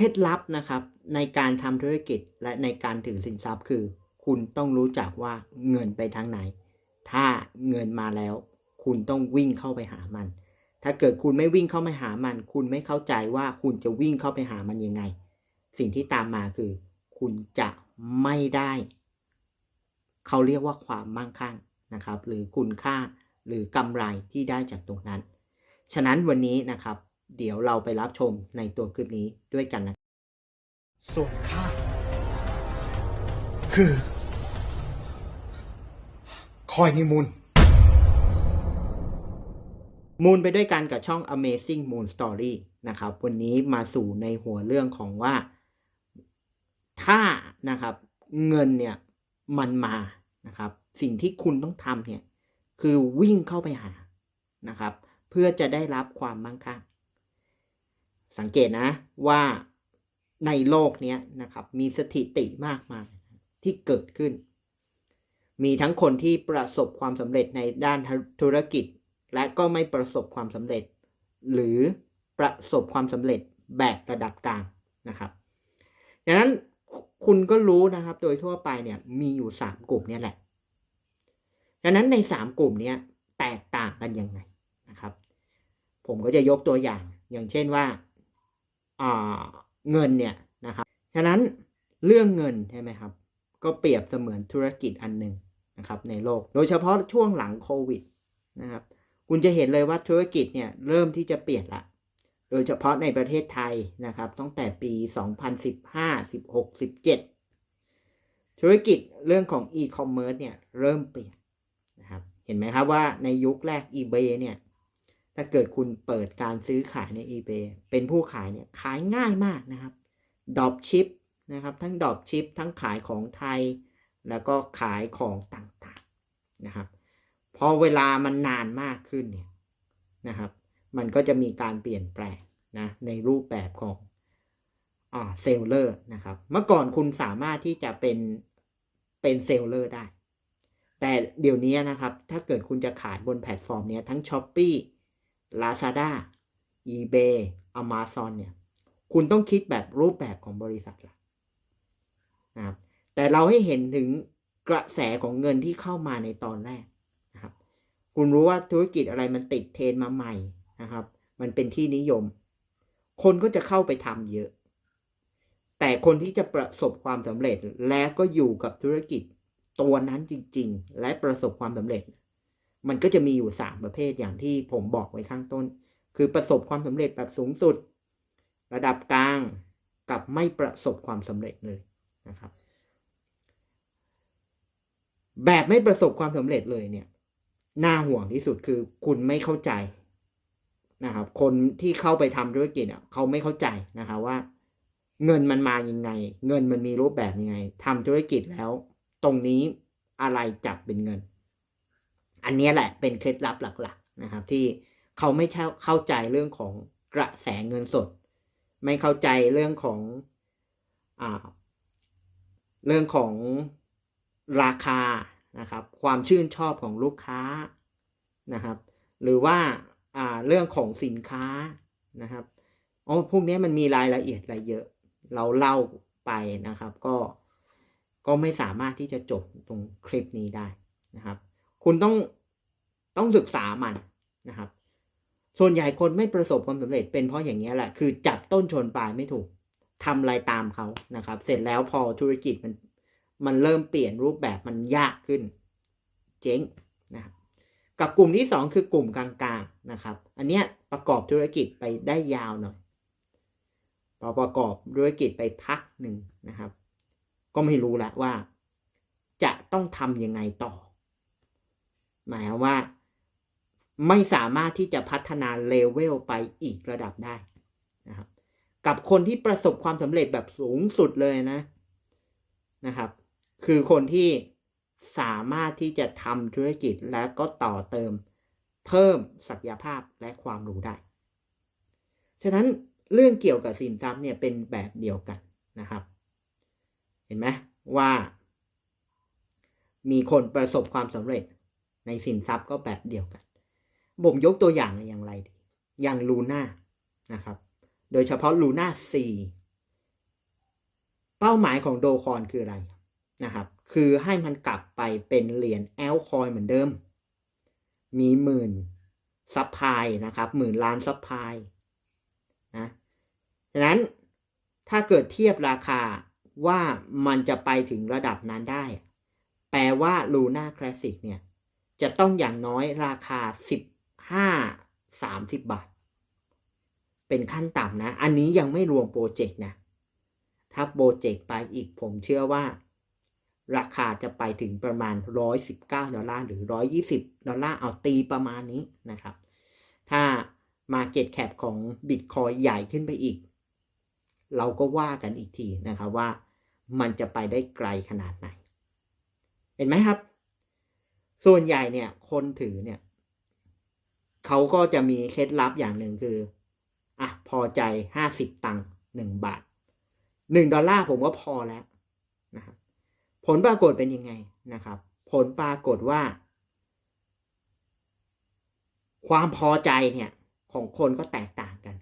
เคล็ดลับนะครับในการทำธุรกิจและในการถือสินทรัพย์คือ คุณต้องรู้จักว่าเงินไปทางไหน ถ้าเงินมาแล้ว คุณต้องวิ่งเข้าไปหามัน ถ้าเกิดคุณไม่วิ่งเข้าไปหามัน คุณไม่เข้าใจว่าคุณจะวิ่งเข้าไปหามันยังไง สิ่งที่ตามมาคือ คุณจะไม่ได้ เขาเรียกว่าความมั่งคั่งนะครับ หรือคุณค่าหรือกำไรที่ได้จากตรงนั้น ฉะนั้นวันนี้นะครับ เดี๋ยวเราไปรับชมในตัวคลิปนี้ด้วยกันนะส่วนข้าคือ คอยนิมูลมูลไปด้วยกันกับช่อง Amazing Moon Story นะครับ วันนี้มาสู่ในหัวเรื่องของว่า ถ้านะครับ เงินเนี่ยมันมานะครับ สิ่งที่คุณต้องทำเนี่ย คือวิ่งเข้าไปหานะครับ เพื่อจะได้รับความมั่งคั่ง สังเกตนะว่าในโลกนี้นะครับ มีสถิติมากมายที่เกิดขึ้น มีทั้งคนที่ประสบความสำเร็จในด้านธุรกิจ และก็ไม่ประสบความสำเร็จ หรือประสบความสำเร็จแบบระดับกลางนะครับดังนั้นคุณก็รู้นะครับ โดยทั่วไปเนี่ยมีอยู่สามกลุ่มเนี่ยแหละดังนั้นในสามกลุ่มเนี้ยแตกต่างกันยังไงนะครับ ผมก็จะยกตัวอย่าง อย่างเช่นว่า เงินเนี่ยนะครับ ฉะนั้นเรื่องเงินใช่ไหมครับ ก็เปรียบเสมือนธุรกิจอันหนึ่งนะครับในโลก โดยเฉพาะช่วงหลังโควิดนะครับ คุณจะเห็นเลยว่าธุรกิจเนี่ยเริ่มที่จะเปลี่ยนละ โดยเฉพาะในประเทศไทยนะครับตั้งแต่ปี 2015 16 17 ธุรกิจเรื่องของ e-commerce เนี่ยเริ่มเปลี่ยนนะครับ เห็นไหมครับว่าในยุคแรก eBay เนี่ย ถ้าเกิดคุณเปิดการซื้อขายใน eBay เป็นผู้ขายเนี่ยขายง่ายมากนะครับดอปชิปนะครับ ทั้งดอปชิปทั้งขายของไทย แล้วก็ขายของต่างๆนะครับ พอเวลามันนานมากขึ้นเนี่ยนะครับ มันก็จะมีการเปลี่ยนแปลงนะในรูปแบบของอ่าเซลเลอร์นะครับ เมื่อก่อนคุณสามารถที่จะเป็นเป็นเซลเลอร์ได้ แต่เดี๋ยวนี้นะครับ ถ้าเกิดคุณจะขายบนแพลตฟอร์มเนี้ยทั้ง s h อ p e e Lazada eBay Amazon เนี่ย คุณต้องคิดแบบรูปแบบของบริษัทละนะครับแต่เราให้เห็นถึงกระแสของเงินที่เข้ามาในตอนแรกนะครับ คุณรู้ว่าธุรกิจอะไรมันติดเทรนมาใหม่นะครับ มันเป็นที่นิยม คนก็จะเข้าไปทำเยอะ แต่คนที่จะประสบความสำเร็จและก็อยู่กับธุรกิจตัวนั้นจริง ๆ และประสบความสำเร็จ มันก็จะมีอยู่สามประเภทอย่างที่ผมบอกไว้ข้างต้น คือประสบความสำเร็จแบบสูงสุด ระดับกลางกับไม่ประสบความสำเร็จเลยนะครับ แบบไม่ประสบความสำเร็จเลยเนี่ยน่าห่วงที่สุดคือคุณไม่เข้าใจนะครับ คนที่เข้าไปทำธุรกิจเนี่ยเขาไม่เข้าใจนะครับว่า เงินมันมายังไง เงินมันมีรูปแบบยังไงทำธุรกิจแล้ว ตรงนี้อะไรจับเป็นเงิน อันนี้แหละเป็นเคล็ดลับหลักๆนะครับ ที่เขาไม่เข้าใจเรื่องของกระแสเงินสด ไม่เข้าใจเรื่องของอ่าเรื่องของราคานะครับ ความชื่นชอบของลูกค้านะครับ หรือว่าอ่าเรื่องของสินค้านะครับอ๋อพวกนี้มันมีรายละเอียดอะไรเยอะ เราเล่าไปนะครับ ก็ก็ไม่สามารถที่จะจบตรงคลิปนี้ได้นะครับ คุณต้องต้องศึกษามันนะครับ ส่วนใหญ่คนไม่ประสบความสำเร็จเป็นเพราะอย่างนี้แหละ คือจับต้นชนปลายไม่ถูกทำอะไรตามเขานะครับ เสร็จแล้วพอธุรกิจมันมันเริ่มเปลี่ยนรูปแบบมันยากขึ้น เจ๊งนะครับกับกลุ่มที่สองคือกลุ่มกลางๆนะครับ อันเนี้ยประกอบธุรกิจไปได้ยาวหน่อย พอประกอบธุรกิจไปพักหนึ่งนะครับ ก็ไม่รู้ล้วว่า จะต้องทำยังไงต่อ หมายความว่า ไม่สามารถที่จะพัฒนาเลเวลไปอีกระดับได้นะครับ กับคนที่ประสบความสำเร็จแบบสูงสุดเลยนะนะครับ คือคนที่สามารถที่จะทำธุรกิจและก็ต่อเติมเพิ่มศักยภาพและความรู้ได้ ฉะนั้นเรื่องเกี่ยวกับสินทรัพย์เนี่ยเป็นแบบเดียวกันนะครับ เห็นไหมว่า มีคนประสบความสำเร็จ ในสินทรัพย์ก็แบบเดียวกัน ผมยกตัวอย่างอย่างไรดีอย่างลูน่านะครับ โดยเฉพาะลูน่าเป้าหมายของโดคอนคืออะไรนะครับ คือให้มันกลับไปเป็นเหรียญแอลคอยเหมือนเดิม มีหมื่นซัพพลายนะครับหมื่นล้านซัพพลายนะฉะนั้นถ้าเกิดเทียบราคาว่ามันจะไปถึงระดับนั้นได้ แปลว่า Luna Classic เนี่ย จะต้องอย่างน้อยราคา 15 30 บาท เป็นขั้นต่ำนะ อันนี้ยังไม่รวมโปรเจกต์นะ ถ้าโปรเจกต์ไปอีกผมเชื่อว่า ราคาจะไปถึงประมาณ 119 ดอลลาร์หรือ 120 ดอลลาร์เอาตีประมาณนี้นะครับ ถ้า Market Cap ของ Bitcoin ใหญ่ขึ้นไปอีก เราก็ว่ากันอีกทีนะครับว่ามันจะไปได้ไกลขนาดไหน เห็นไหมครับ ส่วนใหญ่เนี่ย คนถือเนี่ย เขาก็จะมีเคล็ดลับอย่างหนึ่งคือ อะ พอใจห้าสิบตังค์หนึ่งบาทหนึ่งดอลลาร์ผมก็พอแล้วนะครับผลปรากฏเป็นยังไงนะครับ ผลปรากฏว่า ความพอใจเนี่ย ของคนก็แตกต่างกัน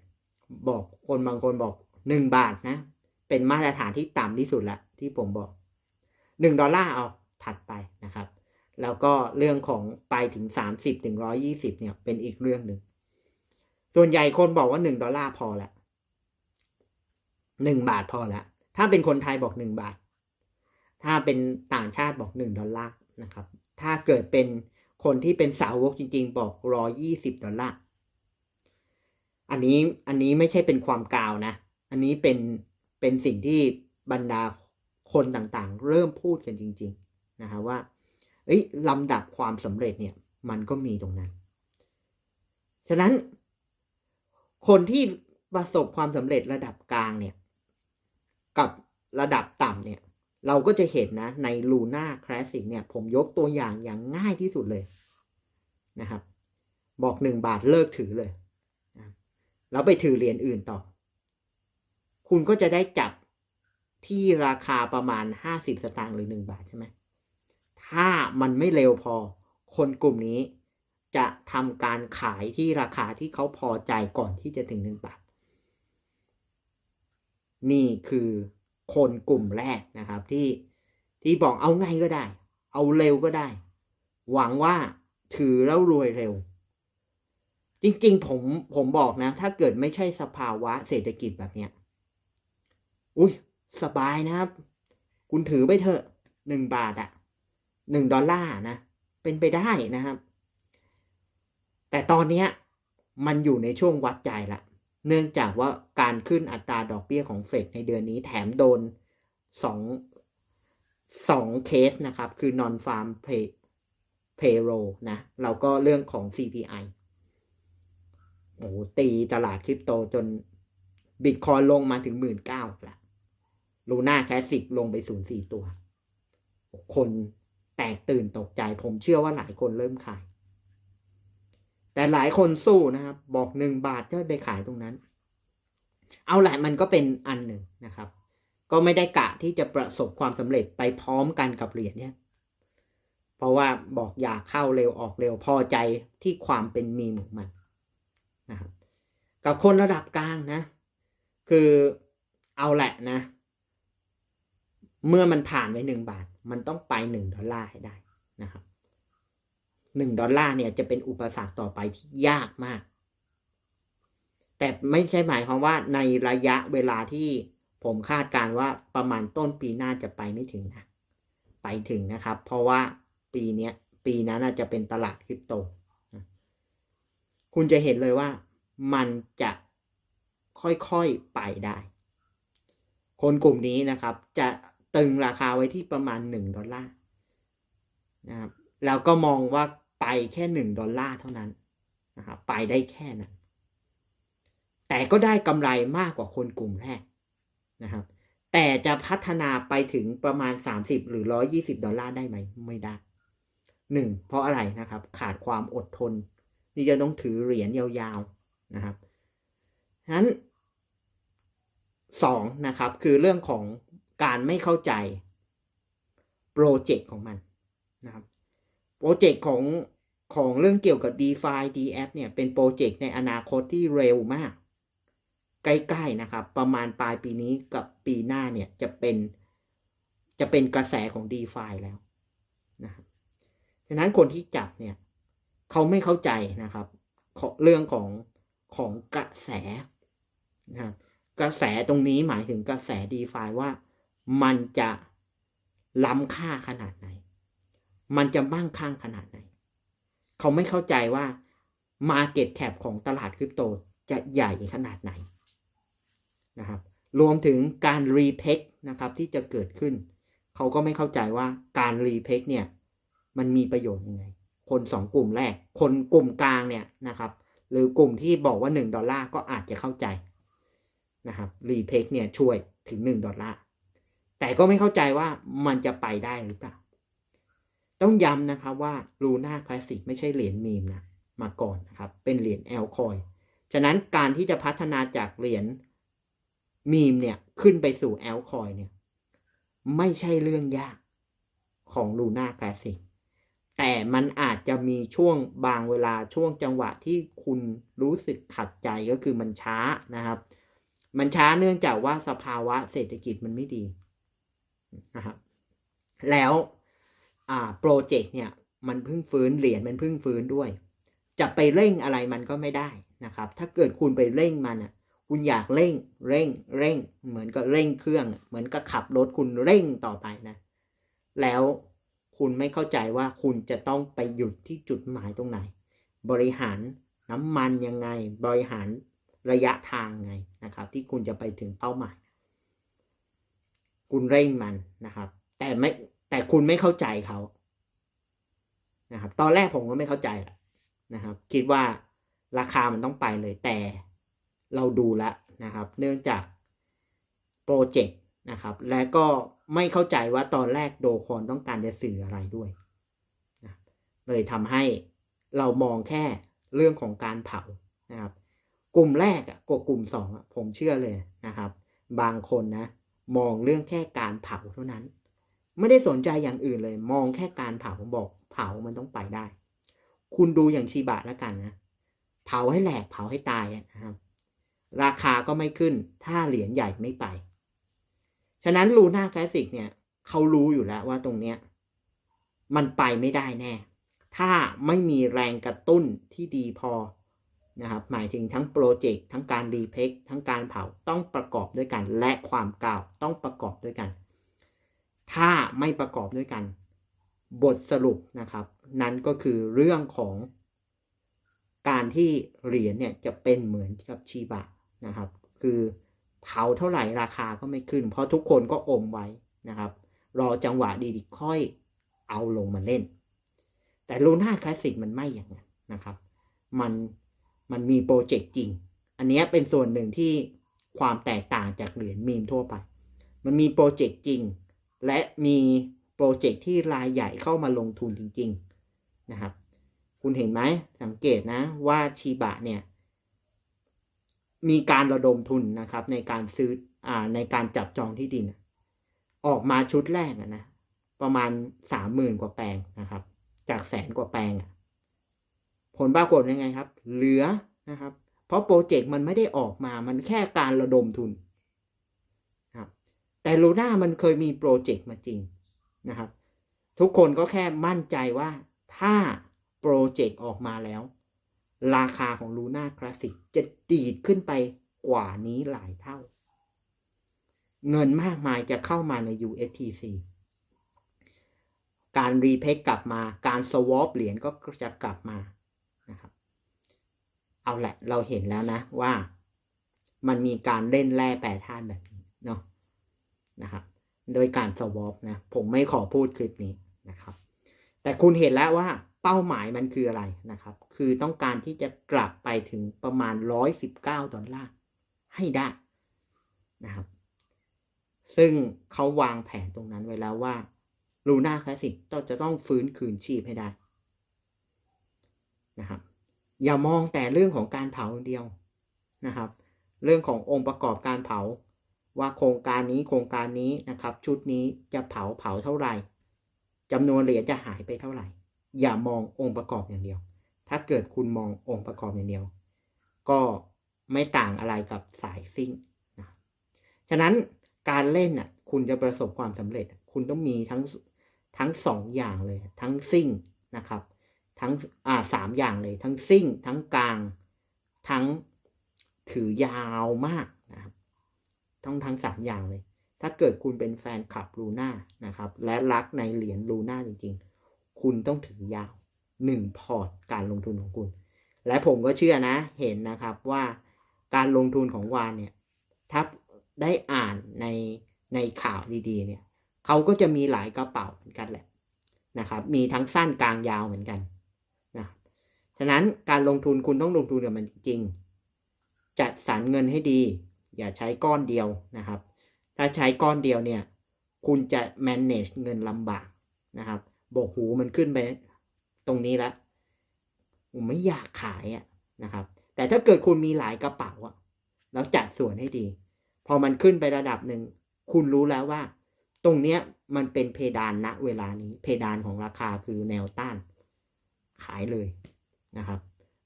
บอกคนบางคนบอกหนึ่งบาทนะ เป็นมาตรฐานที่ต่ำที่สุดละที่ผมบอกหนึ่งดอลลาร์เอาถัดไปนะครับ แล้วก็เรื่องของไปถึงสามสิบถึงร้อยี่สิบเนี่ย เป็นอีกเรื่องหนึ่ง ส่วนใหญ่คนบอกว่าหนึ่งดอลลาร์พอละหนึ่งบาทพอละถ้าเป็นคนไทยบอกหนึ่งบาท ถ้าเป็นต่างชาติบอกหนึ่งดอลลาร์นะครับ ถ้าเกิดเป็นคนที่เป็นสาวกจริง ๆ บอกร้อยี่สิบดอลลาร์ อันนี้อันนี้ไม่ใช่เป็นความกล่าวนะ อันนี้เป็นเป็นสิ่งที่บรรดาคนต่างๆ เริ่มพูดกันจริง ๆ นะฮะว่า เอ้ยลำดับความสำเร็จเนี่ย มันก็มีตรงนั้น ฉะนั้น คนที่ประสบความสำเร็จระดับกลางเนี่ย กับระดับต่ำเนี่ย เราก็จะเห็นนะ ใน Luna Classic เนี่ย ผมยกตัวอย่างอย่างง่ายที่สุดเลยนะครับ บอกหนึ่งบาทเลิกถือเลยแล้วไปถือเหรียญอื่นต่อ คุณก็จะได้จับที่ราคาประมาณห้าสิบสตางค์หรือหนึ่งบาทใช่ไหม ถ้ามันไม่เร็วพอ คนกลุ่มนี้จะทำการขายที่ราคาที่เขาพอใจก่อนที่จะถึงหนึ่งบาท นี่คือคนกลุ่มแรกนะครับที่ที่บอกเอาไงก็ได้ เอาเร็วก็ได้ หวังว่าถือแล้วรวยเร็ว จริงๆ ผมผมบอกนะ ถ้าเกิดไม่ใช่สภาวะเศรษฐกิจแบบเนี้ย อุ้ยสบายนะครับ คุณถือไปเถอะหนึ่งบาทอะ หนึ่งดอลลาร์นะ เป็นไปได้นะครับ แต่ตอนเนี้มันอยู่ในช่วงวัดใจละเนื่องจากว่าการขึ้นอัตราดอกเบี้ยของเฟดในเดือนนี้แถมโดนสองสองเคสนะครับ คือ non farm pay payroll นะแล้วก็เรื่องของ CPI โอ้ตีตลาดคริปโตจนบิตคอยลงมาถึงหมื่นเก้าละลูน่าแคสสิกลงไปศูนย์สี่ตัว คน แตกตื่นตกใจ ผมเชื่อว่าหลายคนเริ่มขาย แต่หลายคนสู้นะครับ บอกหนึ่งบาทก็ไปขายตรงนั้น เอาแหละมันก็เป็นอันหนึ่งนะครับ ก็ไม่ได้กะที่จะประสบความสำเร็จไปพร้อมกันกับเหรียญเนี่ย เพราะว่าบอกอยากเข้าเร็วออกเร็วพอใจที่ความเป็นมีของมันนะครับ กับคนระดับกลางนะ คือเอาแหละนะ เมื่อมันผ่านไปหนึ่งบาท มันต้องไปหนึ่งดอลลาร์ให้ได้นะครับหนึ่งดอลลาร์เนี่ยจะเป็นอุปสรรคต่อไปที่ยากมาก แต่ไม่ใช่หมายความว่าในระยะเวลาที่ผมคาดการว่าประมาณต้นปีหน้าจะไปไม่ถึงนะ ไปถึงนะครับ เพราะว่าปีนี้ปีนั้นจะเป็นตลาดคริปโต คุณจะเห็นเลยว่ามันจะค่อยๆไปได้ คนกลุ่มนี้นะครับจะ ตึงราคาไว้ที่ประมาณหนึ่งดอลลาร์นะครับแล้วก็มองว่าไปแค่หนึ่งดอลลาร์เท่านั้นนะครับไปได้แค่นั้น แต่ก็ได้กำไรมากกว่าคนกลุ่มแรกนะครับ แต่จะพัฒนาไปถึงประมาณ 30 หรือ 120 ดอลลาร์ได้ไหม ไม่ได้หนึ่งเพราะอะไรนะครับ ขาดความอดทนที่จะต้องถือเหรียญยาวๆนะครับนั้นสองนะครับคือเรื่องของ การไม่เข้าใจโปรเจกต์ของมันนะครับโปรเจกต์ของของเรื่องเกี่ยวกับ DeFi DApp เนี่ยเป็นโปรเจกต์ในอนาคตที่เร็วมาก ใกล้ๆนะครับ ประมาณปลายปีนี้กับปีปีหน้าเนี่ยจะเป็นจะเป็นกระแสของ d e f i แล้วนะครับฉะนั้นคนที่จับเนี่ยเขาไม่เข้าใจนะครับเรื่องของของกระแสนะครับกระแสตรงนี้หมายถึงกระแส d e f i ว่า มันจะล้ำค่าขนาดไหน มันจะมั่งคั่งขนาดไหน เขาไม่เข้าใจว่า Market Cap ของตลาดคริปโตจะใหญ่ขนาดไหนนะครับรวมถึงการรีเพกนะครับที่จะเกิดขึ้น เขาก็ไม่เข้าใจว่าการรีเพกเนี่ย มันมีประโยชน์ยังไง คนสองกลุ่มแรก คนกลุ่มกลางเนี่ยนะครับ หรือกลุ่มที่บอกว่า 1 ดอลลาร์ก็อาจจะเข้าใจนะครับรีเพกเนี่ยช่วยถึง 1 ดอลลาร์ แต่ก็ไม่เข้าใจว่ามันจะไปได้หรือเปล่า ต้องย้ำนะครับว่า Luna Classic ไม่ใช่เหรียญมีมนะมาก่อนนะครับ เป็นเหรียญแอลคอยฉะนั้นการที่จะพัฒนาจากเหรียญมีมเนี่ยขึ้นไปสู่แอลคอยเนี่ยไม่ใช่เรื่องยากของ Luna Classic แต่มันอาจจะมีช่วงบางเวลาช่วงจังหวะที่คุณรู้สึกขัดใจก็คือมันช้านะครับ มันช้าเนื่องจากว่าสภาวะเศรษฐกิจมันไม่ดี นะแล้วอ่าโปรเจกต์เนี่ยมันเพิ่งฟื้นเหรียญมันเพิ่งฟื้นด้วย จะไปเร่งอะไรมันก็ไม่ได้นะครับ ถ้าเกิดคุณไปเร่งมันอะคุณอยากเร่งเร่งเร่ง เหมือนกับเร่งเครื่อง เหมือนกับขับรถคุณเร่งต่อไปนะ แล้วคุณไม่เข้าใจว่าคุณจะต้องไปหยุดที่จุดหมายตรงไหน บริหารน้ำมันยังไง บริหารระยะทางไงนะครับ ที่คุณจะไปถึงเป้าหมาย คุณเร่งมันนะครับ แต่ไม่แต่คุณไม่เข้าใจเขานะครับ ตอนแรกผมก็ไม่เข้าใจแหละนะครับ คิดว่าราคามันต้องไปเลยแต่เราดูแล้วนะครับ เนื่องจากโปรเจกต์นะครับ และก็ไม่เข้าใจว่าตอนแรกโดคอนต้องการจะสื่ออะไรด้วยนะเลยทำให้เรามองแค่เรื่องของการเผานะครับ กลุ่มแรกอะกับกลุ่มสองอะผมเชื่อเลยนะครับ บางคนนะ มองเรื่องแค่การเผาเท่านั้น ไม่ได้สนใจอย่างอื่นเลย มองแค่การเผาบอกเผามันต้องไปได้ คุณดูอย่างชีบะแล้วกันนะเผาให้แหลกเผาให้ตายนะครับ ราคาก็ไม่ขึ้น ถ้าเหรียญใหญ่ไม่ไป ฉะนั้นลูน่าคลาสสิกเนี่ยเขารู้อยู่แล้วว่าตรงเนี้ยมันไปไม่ได้แน่ ถ้าไม่มีแรงกระตุ้นที่ดีพอ นะครับหมายถึงทั้งโปรเจกต์ทั้งการรีเพกทั้งการเผาต้องประกอบด้วยกัน และความกล่าวต้องประกอบด้วยกัน ถ้าไม่ประกอบด้วยกัน บทสรุปนะครับ นั้นก็คือเรื่องของการที่เหรียญเนี่ยจะเป็นเหมือนกับชีบะนะครับ คือเผาเท่าไหร่ราคาก็ไม่ขึ้น เพราะทุกคนก็อมไว้นะครับ รอจังหวะดีๆค่อยเอาลงมาเล่น แต่ลูน่าคลาสสิกมันไม่อย่างนั้นนะครับ มัน มันมีโปรเจกต์จริง อันนี้เป็นส่วนหนึ่งที่ความแตกต่างจากเหรียญมีมทั่วไป มันมีโปรเจกต์จริง และมีโปรเจกต์ที่รายใหญ่เข้ามาลงทุนจริง ๆ นะครับ คุณเห็นไหมสังเกตนะว่าชีบะเนี่ย มีการระดมทุนนะครับ ในการซื้ออ่าในการจับจองที่ดิน ออกมาชุดแรกนะประมาณสามหมื่นกว่าแปลงนะครับ จากแสนกว่าแปลง ผลปรากฏยังไงครับ เหลือนะครับ เพราะโปรเจกต์มันไม่ได้ออกมา มันแค่การระดมทุนครับแต่ลูน่ามันเคยมีโปรเจกต์มาจริงนะครับ ทุกคนก็แค่มั่นใจว่าถ้าโปรเจกต์ออกมาแล้ว ราคาของลูน่าคลาสสิกจะดีดขึ้นไปกว่านี้หลายเท่า เงินมากมายจะเข้ามาใน USTC การรีเพกกลับมา การสวอปเหรียญก็จะกลับมา เอาแหละ เราเห็นแล้วนะว่ามันมีการเล่นแร่แปรธาตุแบบนี้เนาะนะครับ โดยการสวอปนะ ผมไม่ขอพูดคลิปนี้นะครับ แต่คุณเห็นแล้วว่าเป้าหมายมันคืออะไรนะครับ คือต้องการที่จะกลับไปถึงประมาณ 119 ดอลลาร์ให้ได้นะครับ ซึ่งเขาวางแผนตรงนั้นไว้แล้วว่าลูน่าคลาสสิกต้องจะต้องฟื้นคืนชีพให้ได้นะครับ อย่ามองแต่เรื่องของการเผาเดียวนะครับ เรื่องขององค์ประกอบการเผาว่าโครงการนี้โครงการนี้นะครับ ชุดนี้จะเผาเผาเท่าไหร่จำนวนเหรียญจะหายไปเท่าไหร่ อย่ามององค์ประกอบอย่างเดียว ถ้าเกิดคุณมององค์ประกอบอย่างเดียว ก็ไม่ต่างอะไรกับสายซิ่งนะฉะนั้นการเล่นอะ คุณจะประสบความสำเร็จ คุณต้องมีทั้งทั้งสองอย่างเลย ทั้งซิ่งนะครับ ทั้งอ่าสามอย่างเลย ทั้งซิ่ง ทั้งกลาง ทั้งถือยาวมากนะครับต้งทั้งสามอย่างเลย ถ้าเกิดคุณเป็นแฟนคลับลูน่านะครับ และรักในเหรียญลูน่าจริงๆ คุณต้องถือยาวหนึ่งพอร์ตการลงทุนของคุณ และผมก็เชื่อนะเห็นนะครับว่าการลงทุนของวานเนี่ยถ้าได้อ่านในในข่าวดีๆเนี่ยเขาก็จะมีหลายกระเป๋าเหมือนกันแหละนะครับ มีทั้งสั้นกลางยาวเหมือนกัน ฉะนั้นการลงทุนคุณต้องลงทุนกับมันจริงจัดสรรเงินให้ดี อย่าใช้ก้อนเดียวนะครับ ถ้าใช้ก้อนเดียวเนี่ย คุณจะ manage เงินลำบากนะครับบอกหูมันขึ้นไปตรงนี้แล้วผมไม่อยากขายอะนะครับ แต่ถ้าเกิดคุณมีหลายกระเป๋าอะแล้วจัดส่วนให้ดี พอมันขึ้นไประดับหนึ่ง คุณรู้แล้วว่า ตรงเนี้ยมันเป็นเพดานณเวลานี้ เพดานของราคาคือแนวต้าน ขายเลย นะครับ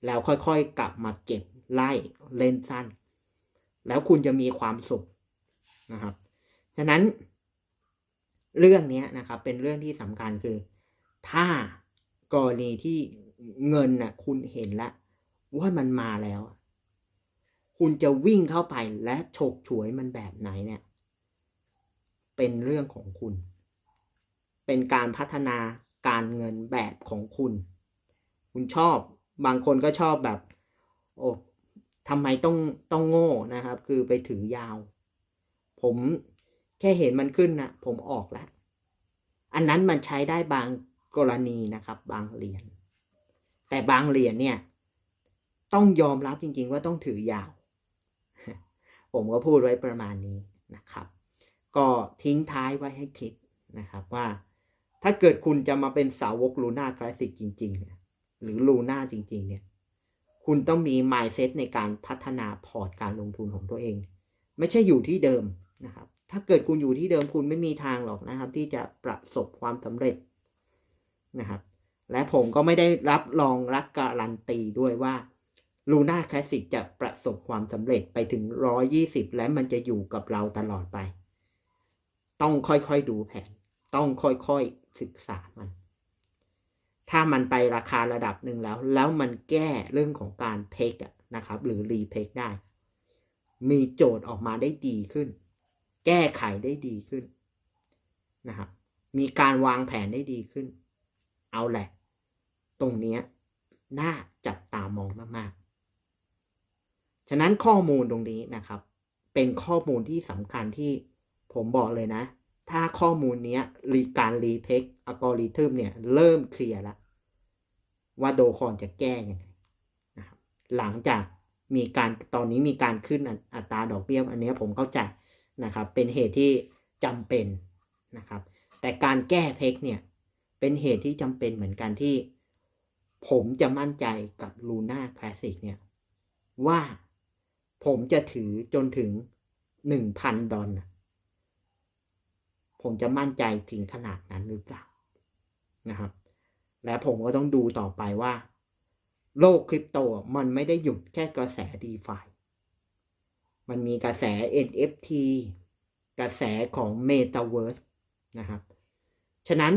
แล้วค่อยๆกลับมาเก็บไล่เล่นสั้น แล้วคุณจะมีความสุขนะครับ ฉะนั้น เรื่องนี้นะครับ เป็นเรื่องที่สำคัญคือ ถ้ากรณีที่เงินน่ะ คุณเห็นแล้วว่ามันมาแล้ว คุณจะวิ่งเข้าไปและฉกฉวยมันแบบไหนเนี่ย เป็นเรื่องของคุณ เป็นการพัฒนาการเงินแบบของคุณ คุณชอบบางคนก็ชอบแบบ โอ้ทำไมต้องต้องโง่นะครับ คือไปถือยาว ผมแค่เห็นมันขึ้นนะผมออกแล้ว อันนั้นมันใช้ได้บางกรณีนะครับ บางเหรียญแต่บางเหรียญเนี่ย ต้องยอมรับจริง ๆ ว่าต้องถือยาว ผมก็พูดไว้ประมาณนี้นะครับ ก็ทิ้งท้ายไว้ให้คิดนะครับว่า ถ้าเกิดคุณจะมาเป็นสาวกลูน่าคลาสสิกจริงๆเนี่ย หรือลูน่าจริง ๆ เนี่ย คุณต้องมี mindset ในการพัฒนาพอร์ตการลงทุนของตัวเอง ไม่ใช่อยู่ที่เดิมนะครับ ถ้าเกิดคุณอยู่ที่เดิมคุณไม่มีทางหรอกนะครับ ที่จะประสบความสำเร็จนะครับ และผมก็ไม่ได้รับรองรักการันตีด้วยว่าลูน่าคลาสสิกจะประสบความสำเร็จไปถึง 120 และมันจะอยู่กับเราตลอดไป ต้องค่อยๆดูแผน ต้องค่อยๆศึกษามัน ถ้ามันไประคาระดับหนึ่งแล้ว แล้วมันแก้เรื่องของการเพกนะครับ หรือรีเพกได้ มีโจทย์ออกมาได้ดีขึ้น แก้ไขได้ดีขึ้นนะครับ มีการวางแผนได้ดีขึ้น เอาแหละ ตรงนี้น่าจับตามองมาก ๆ ฉะนั้นข้อมูลตรงนี้นะครับ เป็นข้อมูลที่สำคัญที่ผมบอกเลยนะ ถ้าข้อมูลเนี้ยรีการรีเทคอัลกอริทึมเนี่ย เริ่มเคลียร์แล้วว่าโดคอนจะแก้ยังไงนะครับหลังจากมีการตอนนี้มีการขึ้นอัตราดอกเบี้ยอันนี้ผมเข้าใจนะครับ เป็นเหตุที่จำเป็นนะครับ แต่การแก้เพกเนี่ย เป็นเหตุที่จำเป็นเหมือนกันที่ ผมจะมั่นใจกับ Luna Classic เนี่ย ว่าผมจะถือจนถึงหนึ่งพันดอลลาร์ ผมจะมั่นใจถึงขนาดนั้นหรือเปล่านะครับ และผมก็ต้องดูต่อไปว่า โลกคริปโตมันไม่ได้หยุดแค่กระแส d e f i มันมีกระแส NFT กระแสของ Metaverse นะครับ ฉะนั้น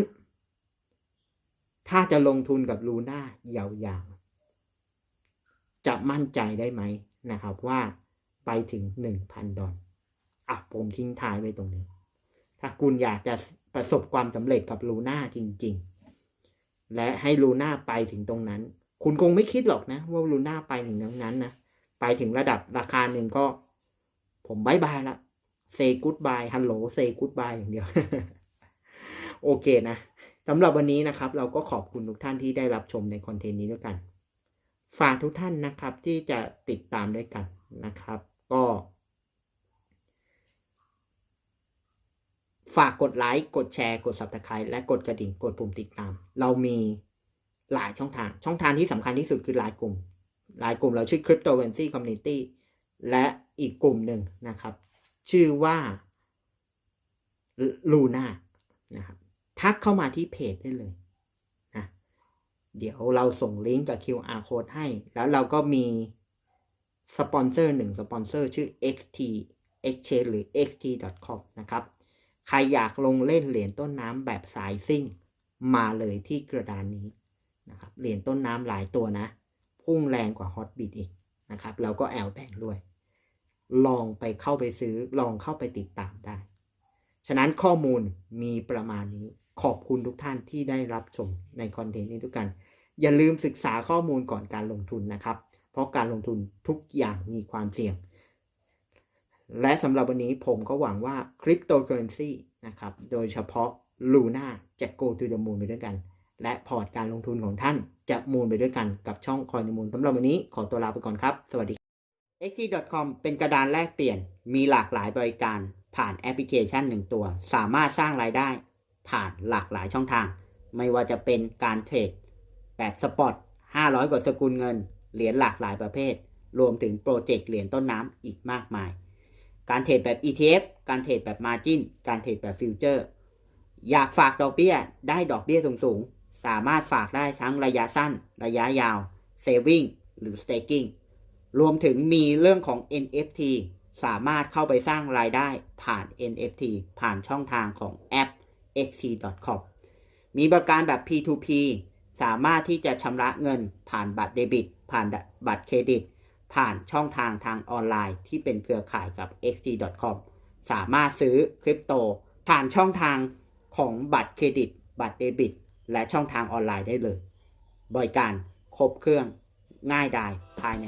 ถ้าจะลงทุนกับลูน่ายาวๆ จะมั่นใจได้ไหมนะครับว่าไปถึง 1,000 ดอลลาร์อะผมทิ้งท้ายไว้ตรงนี้ ถ้าคุณอยากจะประสบความสำเร็จกับลูน่าจริง ๆ และให้ลูน่าไปถึงตรงนั้น คุณคงไม่คิดหรอกนะ ว่าลูน่าไปถึงตรงนั้นนะ ไปถึงระดับราคาหนึ่งก็ ผมบายบายละเซกูดบายฮัลโหลเซกูดบายอย่างเดียว โอเคนะสำหรับวันนี้นะครับ เราก็ขอบคุณทุกท่านที่ได้รับชมในคอนเทนต์นี้ด้วยกัน ฝากทุกท่านนะครับที่จะติดตามด้วยกันนะครับ ก็ ฝากกดไลค์ กดแชร์ กด subscribe และกดกระดิ่ง กดปุ่มติดตาม เรามีหลายช่องทาง ช่องทางที่สำคัญที่สุดคือไลน์กลุ่มไลน์กลุ่มเราชื่อ Cryptocurrency Community และอีกกลุ่มหนึ่งนะครับ ชื่อว่า Luna นะครับทักเข้ามาที่เพจได้เลยนะเดี๋ยวเราส่งลิงก์กับ QR code ให้ แล้วเราก็มีสปอนเซอร์หนึ่งสปอนเซอร์ชื่อ XT exchange หรือ xt.com นะครับ ใครอยากลงเล่นเหรียญต้นน้ำแบบสายซิ่ง มาเลยที่กระดานนี้นะครับเหรียญต้นน้ำหลายตัวนะ พุ่งแรงกว่าฮอตบิ t อีกนะครับแล้วก็แอลแบงด้วย ลองไปเข้าไปซื้อลองเข้าไปติดตามได้ ฉะนั้นข้อมูลมีประมาณนี้ขอบคุณทุกท่านที่ได้รับชมในคอนเทนต์นี้ทุกกัน อย่าลืมศึกษาข้อมูลก่อนการลงทุนนะครับ เพราะการลงทุนทุกอย่างมีความเสี่ยง และสำหรับวันนี้ผมก็หวังว่าคริปโตเคอเรนซีนะครับ โดยเฉพาะ Luna จะ go to the moon ไปด้วยกัน และพอร์ตการลงทุนของท่านจะมูลไปด้วยกันกับช่องคอยมูลสำหรับวันนี้ขอตัวลาไปก่อนครับ สวัสดี x.com เป็นกระดานแลกเปลี่ยน มีหลากหลายบริการผ่านแอปพลิเคชันหนึ่งตัว สามารถสร้างรายได้ ผ่านหลากหลายช่องทาง ไม่ว่าจะเป็นการเทรดแบบสปอต500 กว่าสกุลเงิน เหรียญหลากหลายประเภท รวมถึงโปรเจกต์เหรียญต้นน้ำอีกมากมาย การเทรดแบบ ETF การเทรดแบบ Margin การเทรดแบบฟิวเจอร์อยากฝากดอกเบี้ยได้ดอกเบี้ยสูงๆ สามารถฝากได้ทั้งระยะสั้น ระยะยาว Saving หรือ Staking รวมถึงมีเรื่องของ NFT สามารถเข้าไปสร้างรายได้ผ่าน NFT ผ่านช่องทางของแอป xt.com มีบริการแบบ P2P สามารถที่จะชำระเงินผ่านบัตรเดบิต ผ่านบัตรเครดิต ผ่านช่องทางทางออนไลน์ที่เป็นเครือข่ายกับ xg.com สามารถซื้อคริปโต ผ่านช่องทางของบัตรเครดิต บัตรเดบิต และช่องทางออนไลน์ได้เลย บริการครบเครื่องง่ายดายภายใน